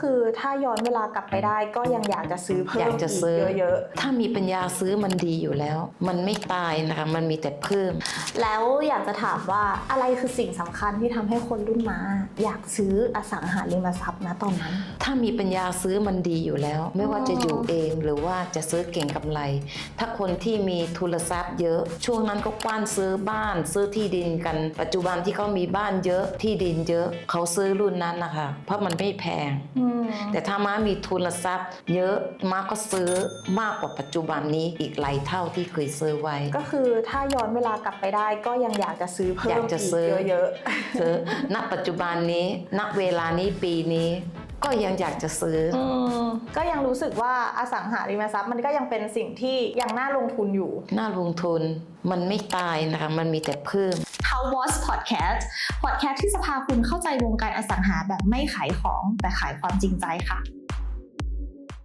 คือถ้าย้อนเวลากลับไปได้ก็ยังอยากจะซื้อเพิ่มอยากจะซื้อเยอะถ้ามีปัญญาซื้อมันดีอยู่แล้ว มันไม่ตายนะคะมันมีแต่เพิ่มๆแล้วอยากจะถามว่าอะไรคือสิ่งสำคัญที่ทำให้คนรุ่นมาอยากซื้ออสังหาริมทรัพย์นะตอนนั้น ถ้ามีปัญญาซื้อมันดีอยู่แล้ว ไม่ว่าจะอยู่เองหรือว่าจะซื้อเก่งกำไร ถ้าคนที่มีทุนทรัพย์เยอะ ช่วงนั้นก็กว้านซื้อบ้านซื้อที่ดินกัน ปัจจุบันที่เขามีบ้านเยอะที่ดินเยอะเขาซื้อรุ่นนั้นนะคะเพราะมันไม่แพงอืมแต่ถ้าม้ามีทุนทรัพย์ เยอะม้าก็ซื้อมากกว่าปัจจุบันนี้อีกหลายเท่าที่เคยซื้อไว้ ก็คือถ้าย้อนเวลากลับไปได้ก็ยังอยากจะซื้อเพิ่มอยากจะซื้อเยอะซื้อณปัจจุบันนี้ณเวลานี้ปีนี้ก็ยังอยากจะซื้อๆอืมก็ยังรู้สึกว่าอสังหาริมทรัพย์มันก็ยังเป็นสิ่งที่ยังน่าลงทุนอยู่ น่าลงทุน มันไม่ตายนะคะ มันมีแต่เพิ่ม How was Podcast Podcast ที่จะพาคุณเข้าใจวงการอสังหาแบบไม่ขายของแต่ขายความจริงใจค่ะ